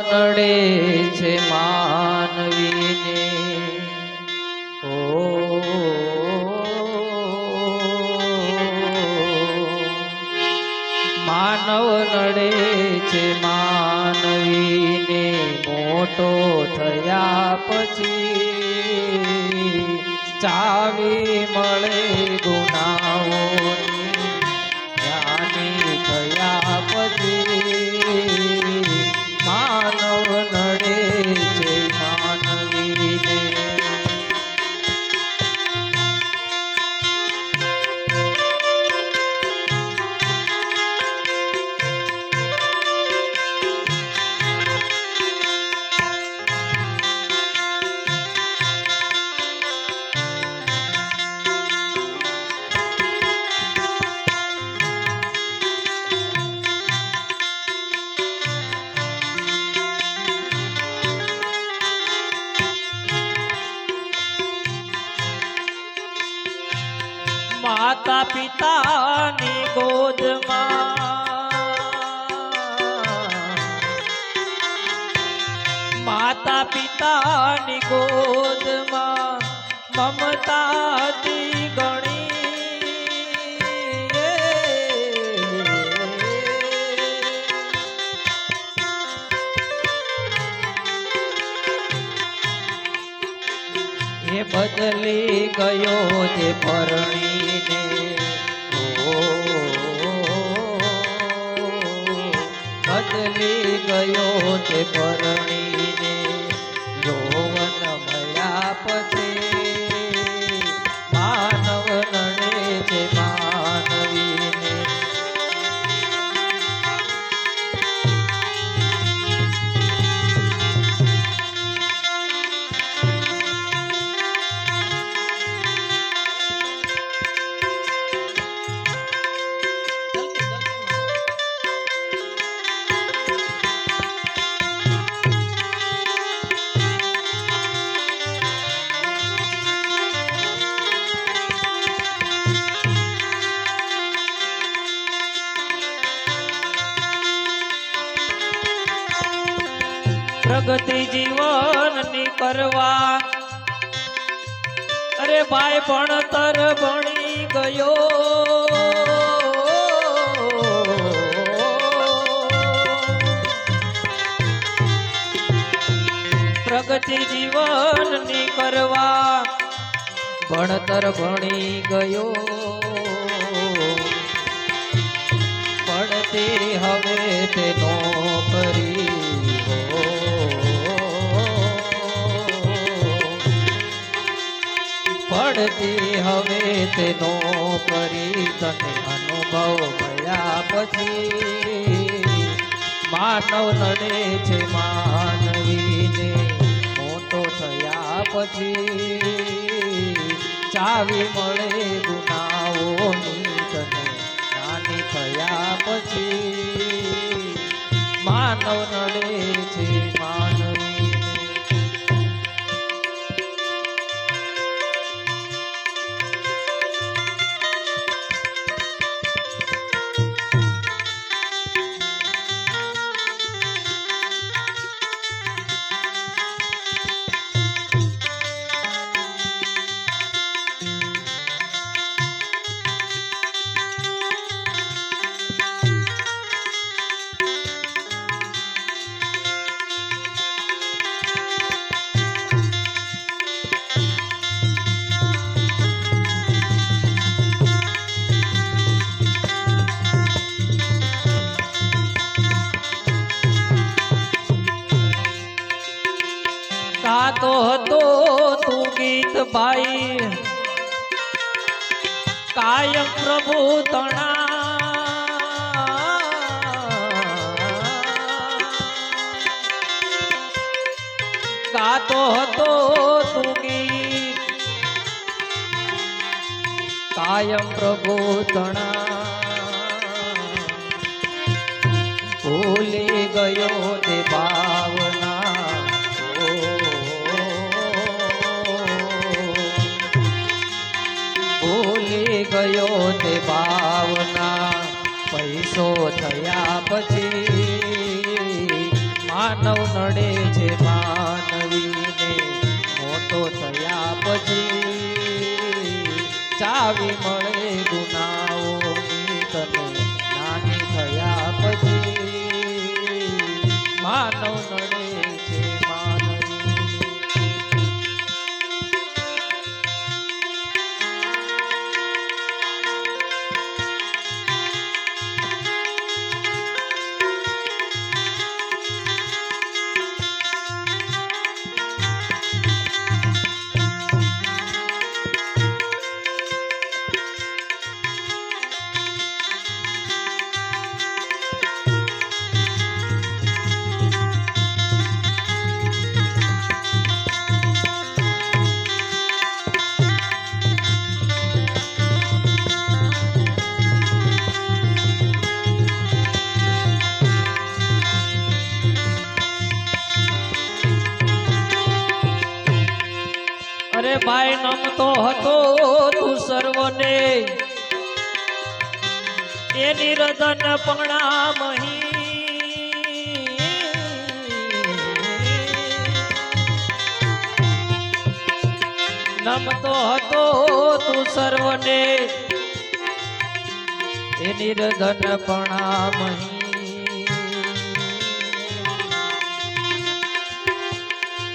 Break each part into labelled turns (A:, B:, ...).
A: નડે છે માનવીને. ઓ. માનવ નડે છે માનવીને મોટો થયા પછી. ચાવી મળે ગુનાઓની એ બદલી ગયો તે પરણીને. બદલી ગયો તે પરણીને ભણતર ભણી ગયો. પ્રગતિ જીવનની કરવા ભણતર ભણી ગયો. પડતી હવે તે પડતી હવે તેનો કરી તને અનુભવ ગયા પછી માનવ નડે છે માનવીને, મોટો થયા પછી ચાવી મળે ગુનાઓની તને, નાની થયા પછી માનવ નડે છે ગાતો હતો તું કાયમ પ્રભુ તણા ભૂલી ગયો તે ભાવના. ભૂલી ગયો તે ભાવના. પૈસો થયા પછી માનવ નડે છે ચાવી મળે ગુનાઓની અરે ભાઈ નમતો હતો તું સર્વને. એ નિરદન નમતો હતો તું સર્વને. એ નિરદન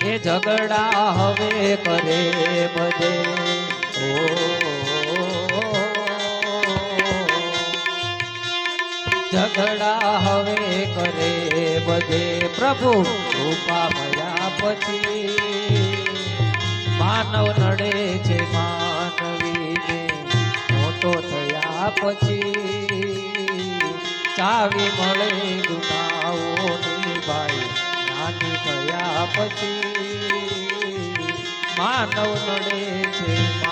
A: એ ઝઘડા હવે કરે બધે. ઝઘડા હવે કરે બધે. પ્રભુ, કૃપા મળ્યા પછી માનવ નડે છે માનવીને. મોટો થયા પછી ચાવી મળે ગુનાઓની ભાઈ. નાની થયા પછી માનવ નડે છે.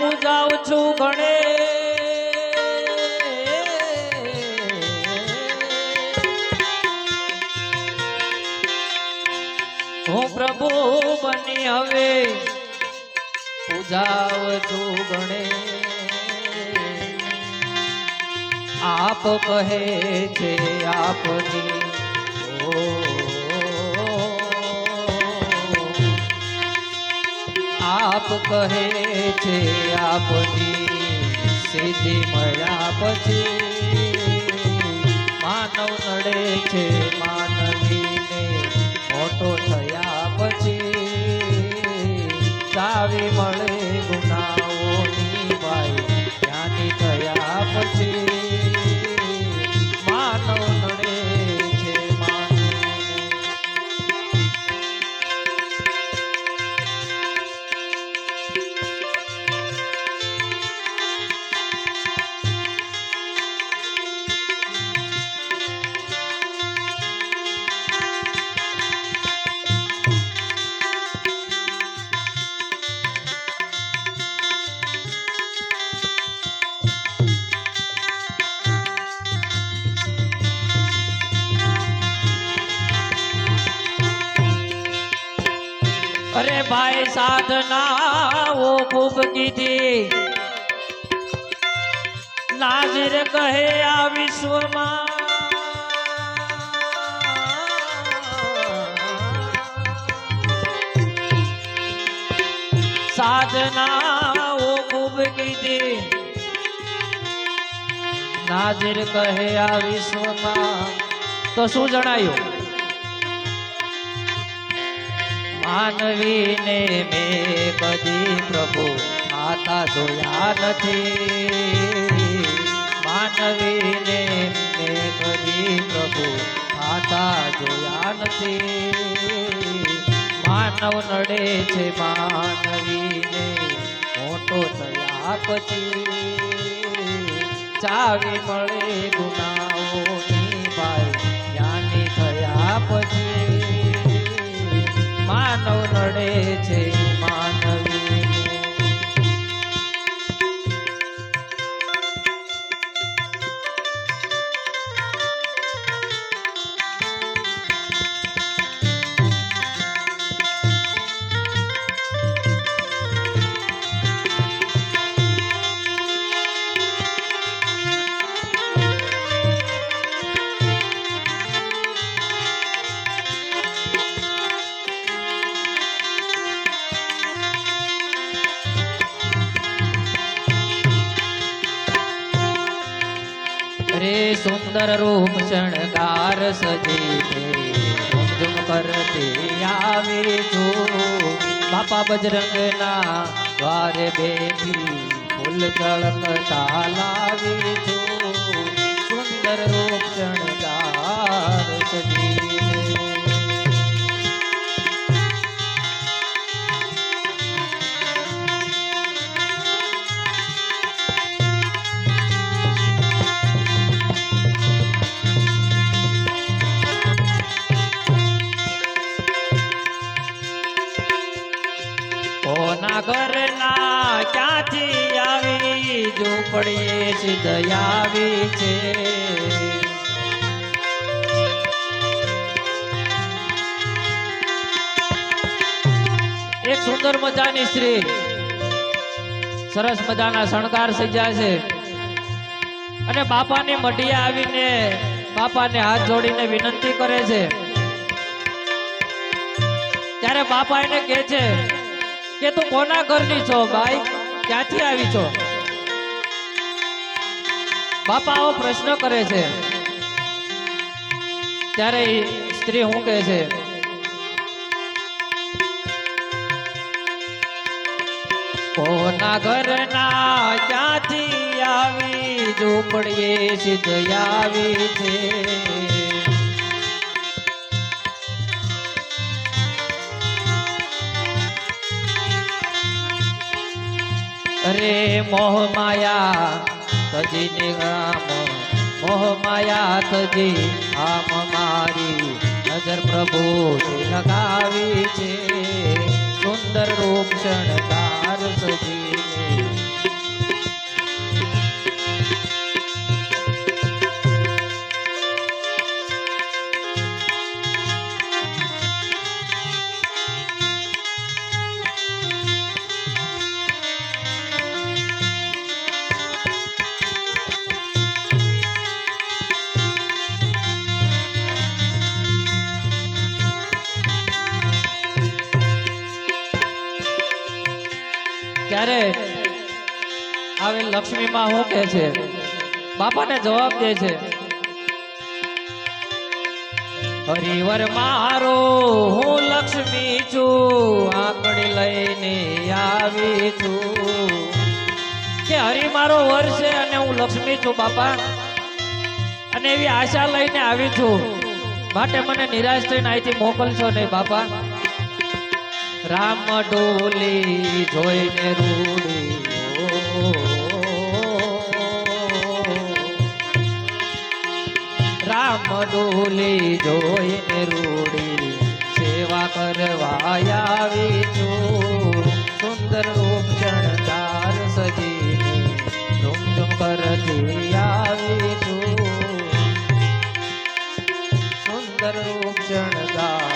A: પૂજાવું છું ગણે હું પ્રભુ બની હવે. પૂજાવ છું ગણે આપ કહે છે આપની ઓ આપ કહે છે આપની સિદ્ધિ મળ્યા પછી. માનવ નડે છે માનવીને મોટો થયા પછી. ચાવી મળે ગુનાઓની ખૂબ નાજર કહે આ વિશ્વમાં. સાધનાઓ ખૂબ કીધી. નાજર કહે આ વિશ્વમાં. તો શું જણાયું? માનવીને મેં કદી પ્રભુ માતા જોયા નથી. માનવીને પ્રભુ માતા જોયા નથી. માનવ નડે છે માનવીને મોટો થયા પછી. ચાવી મળે ગુનાઓની ભાઈ, જ્ઞાની થયા પછી. માનવ નડે છે સજી ઝુમઝુમ કરતી આવે છું બાપા બજરંગના દ્વારે બેઠી ફૂલ ચળકતા લાવી છું સુંદર રૂપ સ્ત્રી સરસ મજાના શણગાર સજ્યા છે. અને બાપાની મઢીએ આવીને બાપાને હાથ જોડીને વિનંતી કરે છે. ત્યારે બાપા એને કહે છે કે, તું કોના ઘરની છો ભાઈ? ક્યાંથી આવી છો? બાપા આવો પ્રશ્ન કરે છે. ત્યારે સ્ત્રી શું કહે છે. કોના ઘરના ક્યાંથી આવી? ઝૂંપડીએ સિદ્ધ આવી છે. અરે મોહ માયા તજીને ગામ, મોહ માયા તજી આમ મારી નજર પ્રભુ લગાવી છે. સુંદર રૂપ શણગાર સજીને ત્યારે આવે લક્ષ્મી માં શું કે છે? બાપાને જવાબ દે છે. હરિવર મારો, હું લક્ષ્મી છું, આંગળી લઈને આવી છું. કે હરિ મારો વર છે અને હું લક્ષ્મી છું, બાપા. અને એવી આશા લઈને આવી છું. માટે મને નિરાશ થઈને અહીંથી મોકલશો નહીં, બાપા. રામ ડોલી જોઈને રૂડી રામ ડોલી જોઈને રૂડી સેવા કરવા આવી છું. સુંદર રૂપ ચણદાર સજી ધૂમ કરતી આવી છું. સુંદર રૂપ શણગાર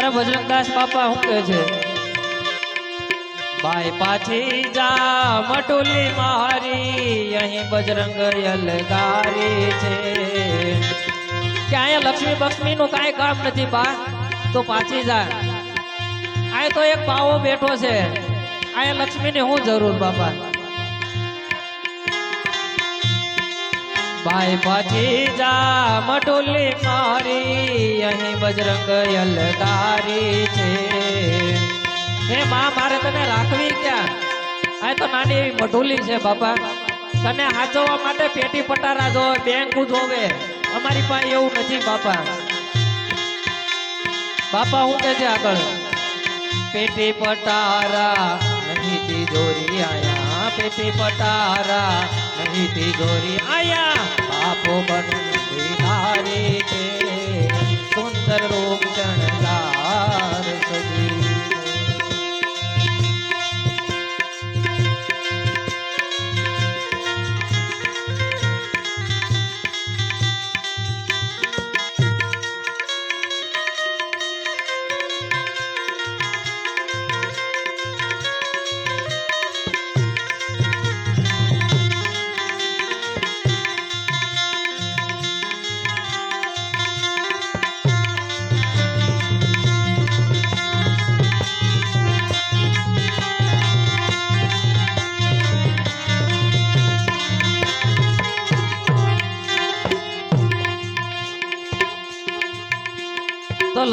A: ત્યારે ભજરંગદાસ બાપા શું કહે છે? ભાઈ પાછી જા, મટુલી મારી અહીં બજરંગ અલગારી છે. કે અહીંયા લક્ષ્મી બક્ષ્મી નું કાંઈ કામ નથી બા, તો પાછી જા. આ તો એક પાવો બેઠો છે. અહીંયા લક્ષ્મી ને શું જરૂર બાપા? ભાઈ પછી જા મટુલી મારી અહીં બજરંગ યલગારી છે. હે માં, મારે તને રાખવી ક્યાં? આ તો નાની એવી મઢુલી છે, બાપા. તને હાચવવા માટે પેટી પટારા જોવે બેંક જોવે અમારી પાસે એવું નથી, બાપા. બાપા, હું કે છે આગળ? પેટી પટારા, નહીં તિજોરી આયા. પેટી પટારા નહીં ગોરી આયા. બાપો બનું ધારી છે. સુંદર રૂપ શણગાર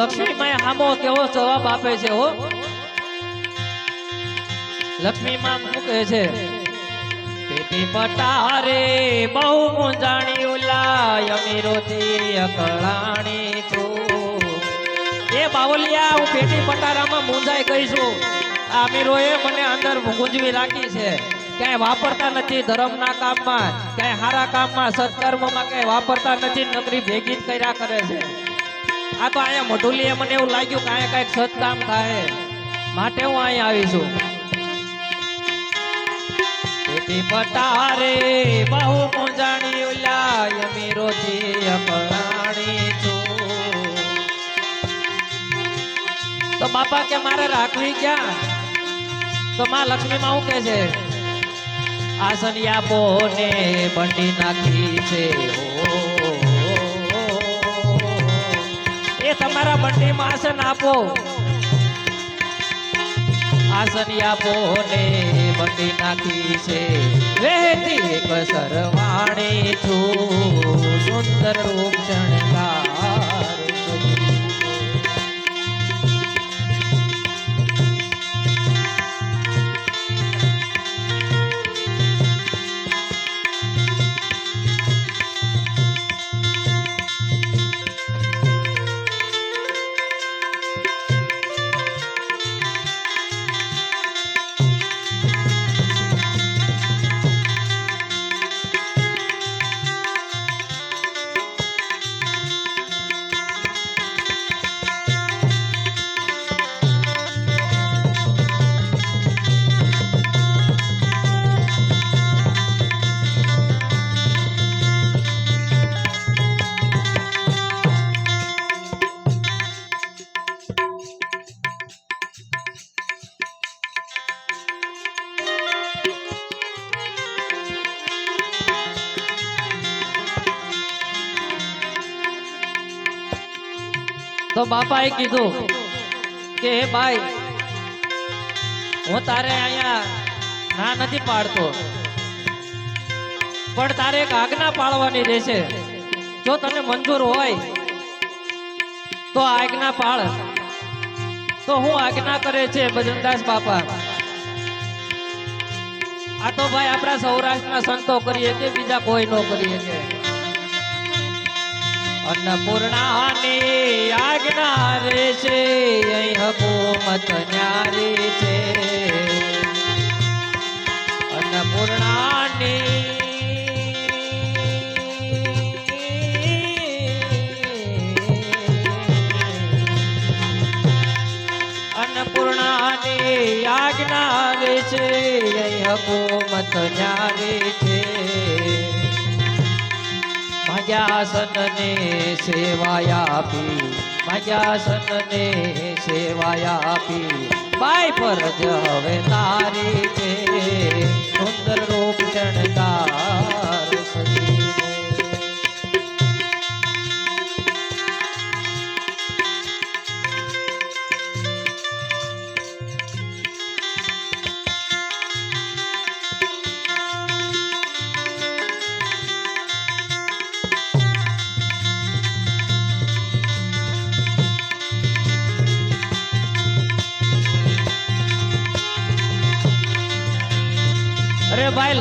A: તો લક્ષ્મી માં હામો કેવો જવાબ આપે છે, હો. લક્ષ્મી માં શું કહે છે? પેટી પટારે બહુ મુંજાણી ઉલાય અમીરોથી અકળાણી છું. એ બાવલિયા, હું પેટી પટારામાં મુંજાઈ ગઈ આ અમીરોએ મને અંદર ગુંજવી રાખી છે. ક્યાંય વાપરતા નથી ધર્મના કામમાં, ક્યાંય સારા કામમાં, સત્કર્મમાં ક્યાંય વાપરતા નથી, નકરી ભેગી જ કર્યા કરે છે. આ તો અહીંયા મઢુલીએ મને એવું લાગ્યું કે અહીંયા કંઈક સત્કામ થાય. માટે હું અહીંયા આવી છું. પેટી પટારે બહુ ઉલાય ઉલા અમીરોથી અપરાણી છું. તો બાપા કે મારે રાખવી ક્યાં? તો માં લક્ષ્મી માં કે છે? આસનિયા બોને બંડી નાખી છે. ઓ એ તમારા બંડીમાં આસન આપો. આસન આપો ને બંડી નાખી છે. વહેતી એક સરવાણી છું. સુંદર રૂપ શણગાર તો બાપાએ કીધું કે, હે ભાઈ, હું તારે અહીંયા ના નથી પાડતો. પણ તારે એક આજ્ઞા પાળવાની રહેશે. જો તને મંજૂર હોય તો આજ્ઞા પાળ. તો હું આજ્ઞા કરે છે, ભજનદાસ બાપા, આ તો ભાઈ આપણા સૌરાષ્ટ્રના સંતો કરીએ કે બીજા કોઈ નો કરીએ કે? અન્નપૂર્ણાની આજ્ઞા રે છે, અહીં હકુમત ન્યારી છે. અન્નપૂર્ણાની અન્નપૂર્ણાની આજ્ઞા રે છે, અહીં હકુમત ન્યારી છે. ભજાસનને સેવાયા આપી મજાસનને સનને સેવાયા આપી. બાય પર જ હવે તારી છે, સુંદર રૂપ શણગાર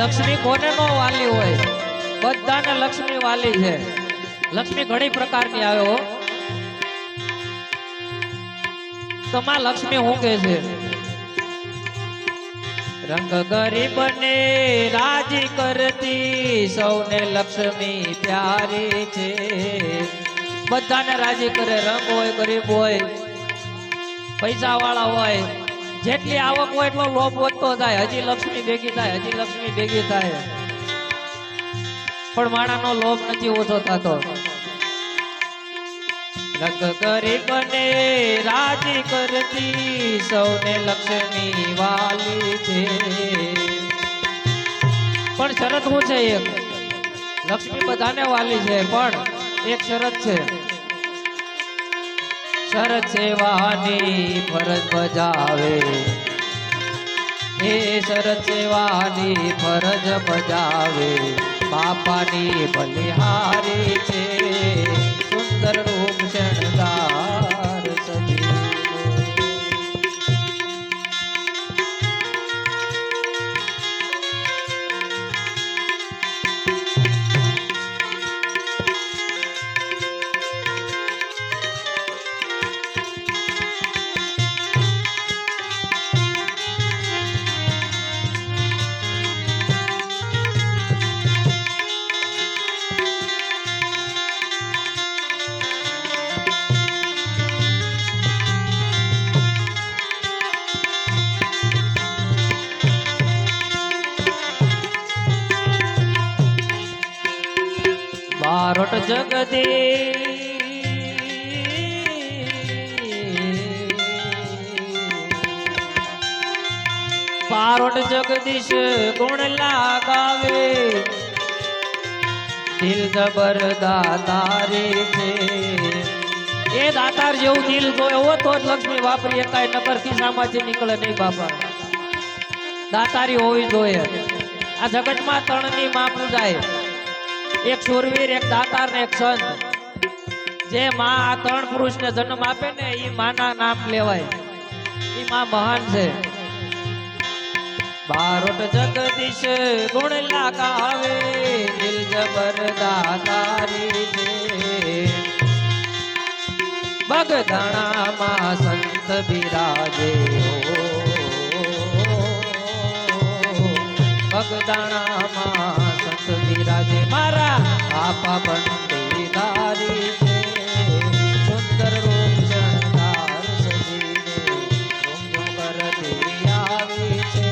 A: લક્ષ્મી કોને નો વાલી હોય? બધાને લક્ષ્મી વાલી છે. લક્ષ્મી ઘણી પ્રકારની આવે હો. તમા લક્ષ્મી હું કે છે? રંગ ગરીબને રાજી કરતી સૌને લક્ષ્મી પ્યારી છે. બધાને રાજી કરે. રંગ હોય, ગરીબ હોય પૈસા વાળા હોય જેટલી આવક હોય એટલો લોભ વધતો જાય. હજી લક્ષ્મી ભેગી થાય, હજી લક્ષ્મી ભેગી થાય. પણ માણાનો લોભ નથી ઓછો થતો. રંગ ગરીબને રાજી કરતી સૌને લક્ષ્મી વાલી છે. પણ શરત શું છે એક? લક્ષ્મી બધાને વાલી છે, પણ એક શરત છે. શરત સેવાની ફરજ બજાવે. એ શરત સેવાની ફરજ બજાવે. બાપાની બલિહારી બારોટ જગદી પારોટ જગદીશ ગુણ લાગાવે. દિલ જબર દાતારી છે. એ દાતાર જેવું દિલ હો તો જ લક્ષ્મી વાપરી એકાય નકર ખિસ્સામાંથી નીકળે નહીં બાપા. દાતારી હોવી જોઈએ. આ જગતમાં ત્રણની માં પૂજાય એક શૂરવીર એક દાતાર ને એક સંત. જે માં આ ત્રણ પુરુષને જન્મ આપે ને એ માના નામ લેવાય. એ માં મહાન છે. બારોટ જગદીશ ગુણ લાગાવે દિલ જબર દાતારી છે. બગદાણામાં સંત બિરાજે બગદાણામાં બિરાજે મારા આપા બંદીદારી છે સુંદર રૂપ શણગાર સજીને રૂમ કરતી આવી છે.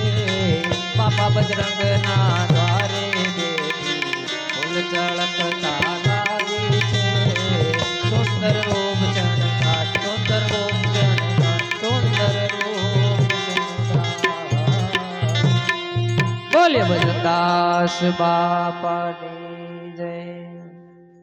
A: બાપા બજરંગના દ્વારે દેવી ફૂલ ચળકતા લાવી છે સુંદર રૂપ બોલે બજરંગદાસ બાપાની